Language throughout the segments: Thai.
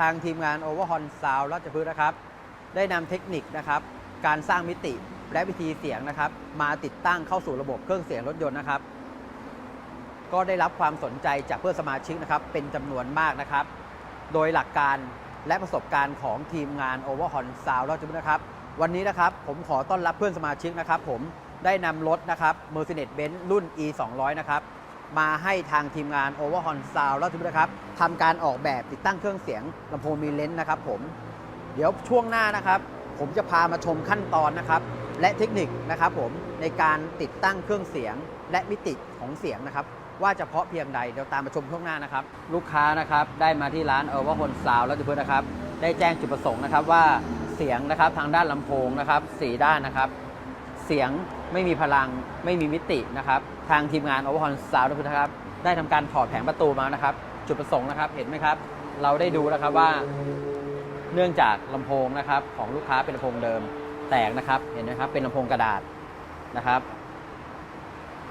ทางทีมงาน Overhorn Sound ราชพฤกษ์นะครับ ได้นำเทคนิคนะครับ การสร้างมิติและวิธีเสียงนะครับ มาติดตั้งเข้าสู่ระบบเครื่องเสียงรถยนต์นะครับ ก็ได้รับความสนใจจากเพื่อนสมาชิกนะครับ เป็นจำนวนมากนะครับ โดยหลักการและประสบการณ์ของทีมงาน Overhorn Sound ราชพฤกษ์นะครับ วันนี้นะครับผมขอต้อนรับเพื่อนสมาชิกนะครับ ผมได้นำรถนะครับ Mercedes-Benz รุ่น E 2 0 0นะครับ มาให้ทางทีมงาน Overhorn Sound ราชพฤกษ์นครับทำการออกแบบติดตั้งเครื่องเสียงลำโพงมีเลนส์นะครับผมเดี๋ยวช่วงหน้านะครับ ผมจะพามาชมขั้นตอนนะครับ และเทคนิคนะครับผมในการติดตั้งเครื่องเสียงและมิติของเสียงนะครับ ว่าจะเพาะเพียงใดเดี๋ยวตามมาชมช่วงหน้านะครับ ลูกค้านะครับได้มาที่ร้านเออว่าฮนซาวแล้วจะพูดนะครับ ได้แจ้งจุดประสงค์นะครับว่าเสียงนะครับทางด้านลำโพงนะครับสีด้านนะครับ เสียง ไม่มีพลัง ไม่มีมิตินะครับ ทางทีมงานโอเวอร์ฮอนซาวด์นะครับ ได้ทำการถอดแผงประตูมานะครับ จุดประสงค์นะครับ เห็นไหมครับ เราได้ดูนะครับว่า เนื่องจากลำโพงนะครับ ของลูกค้าเป็นลำโพงเดิม แตกนะครับ เห็นไหมครับ เป็นลำโพงกระดาษนะครับ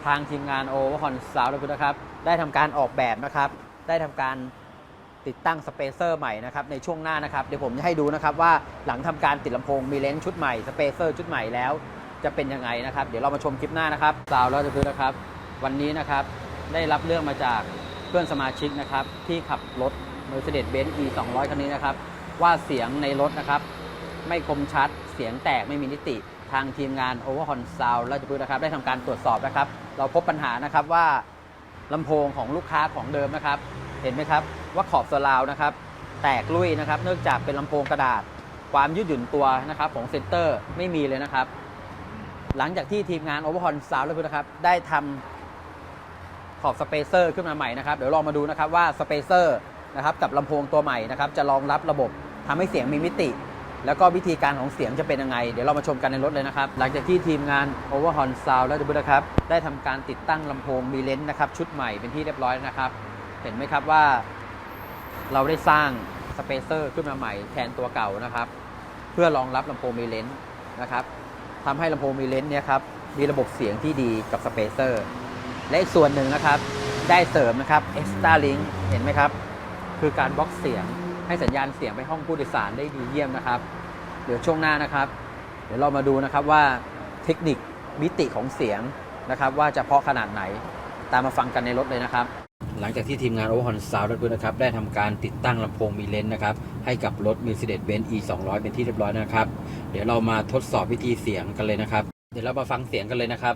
ทางทีมงานโอเวอร์ฮอนซาวด์นะครับ ได้ทำการออกแบบนะครับ ได้ทำการติดตั้งสเปเซอร์ใหม่นะครับในช่วงหน้านะครับ เดี๋ยวผมจะให้ดูนะครับว่าหลังทำการติดลำโพงมีเลนส์ชุดใหม่สเปเซอร์ชุดใหม่แล้ว จะเป็นยังไงนะครับ เดี๋ยวเรามาชมคลิปหน้านะครับซาวแล้วจะพูดนะครับ วันนี้นะครับได้รับเรื่องมาจากเพื่อนสมาชิกนะครับ ที่ขับรถ Mercedes-Benz E 2 0 0คันนี้นะครับ ว่าเสียงในรถนะครับ ไม่คมชัดเสียงแตกไม่มีนิติ ทางทีมงาน o v e r h o n Sound ราชพฤกษ์นะครับ ได้ทำการตรวจสอบนะครับ เราพบปัญหานะครับว่าลำโพงของลูกค้าของเดิมนะครับ เห็นไหมครับว่าขอบสลาวนะครับ แตกลุยนะครับ เนื่องจากเป็นลำโพงกระดาษ ความยืดหยุ่นตัวนะครับของเซนเตอร์ไม่มีเลยนะครับ หลังจากที่ทีมงาน Overhorn Sound ราชพฤกษ์นะครับ ได้ทำขอบสเปเซอร์ขึ้นมาใหม่นะครับ เดี๋ยวลองมาดูนะครับว่าสเปเซอร์นะครับกับลำโพงตัวใหม่นะครับจะรองรับระบบทำให้เสียงมีมิติ แล้วก็วิธีการของเสียงจะเป็นยังไง เดี๋ยวเรามาชมกันในรถเลยนะครับ หลังจากที่ทีมงาน Overhorn Sound และดูนะครับได้ทำการติดตั้งลำโพงมีเลนส์นะครับชุดใหม่เป็นที่เรียบร้อยแล้วนะครับ เห็นไหมครับว่า เราได้สร้างสเปเซอร์ขึ้นมาใหม่แทนตัวเก่านะครับ เพื่อรองรับลำโพงมีเลนส์นะครับ ทำให้ลำโพงมีเลนส์เนี่ยครับมีระบบเสียงที่ดีกับสเปเซอร์และอีกส่วนหนึ่งนะครับ ได้เสริมนะครับ Extra Link เห็นไหมครับ คือการบล็อกเสียงให้สัญญาณเสียงไปห้องผู้โดยสารได้ดีเยี่ยมนะครับ เดี๋ยวช่วงหน้านะครับ เดี๋ยวเรามาดูนะครับว่าเทคนิคมิติของเสียงนะครับ ว่าจะเพาะขนาดไหนตามมาฟังกันในรถเลยนะครับ หลังจากที่ทีมงาน o v e r h o n Sound รถพื้นนะครับได้ทำการติดตั้งลำโพงมีเลนส์นะครับให้กับรถ Mercedes-Benz E 2 0 0เป็นที่เรียบร้อยนะครับ เดี๋ยวเรามาทดสอบวิธีเสียงกันเลยนะครับ เดี๋ยวเรามาฟังเสียงกันเลยนะครับ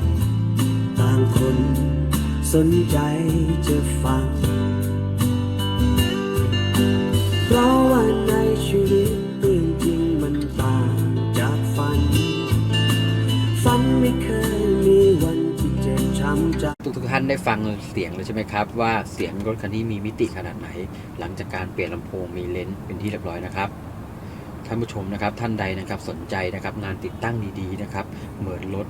น สนใจจะฟัง เพราะว่าในชีวิตเรื่องจริงมันต่างจากฝัน ฝันไม่เคยมีวันที่เจ็บช้ำใจ ทุกทุกๆท่านได้ฟังเสียงเลยใช่ไหมครับ ว่าเสียงรถคันนี้มีมิติขนาดไหน หลังจากการเปลี่ยนลำโพงมีเลนส์เป็นที่เรียบร้อยนะครับท่านผู้ชมนะครับท่านใดนะครับสนใจนะครับงานติดตั้งดีๆนะครับเหมือนรถ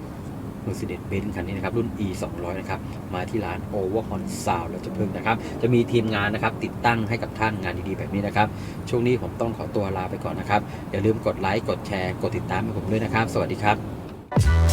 Mercedes-Benz คันนี้นะครับรุ่น E 2 0 0นะครับมาที่ร้าน Overhorn Sound แล้วจะเพิ่งนะครับ จะมีทีมงานนะครับติดตั้งให้กับท่านงานดีๆแบบนี้นะครับ ช่วงนี้ผมต้องขอตัวลาไปก่อนนะครับ อย่าลืมกดไลค์กดแชร์กดติดตามให้ผมด้วยนะครับ สวัสดีครับ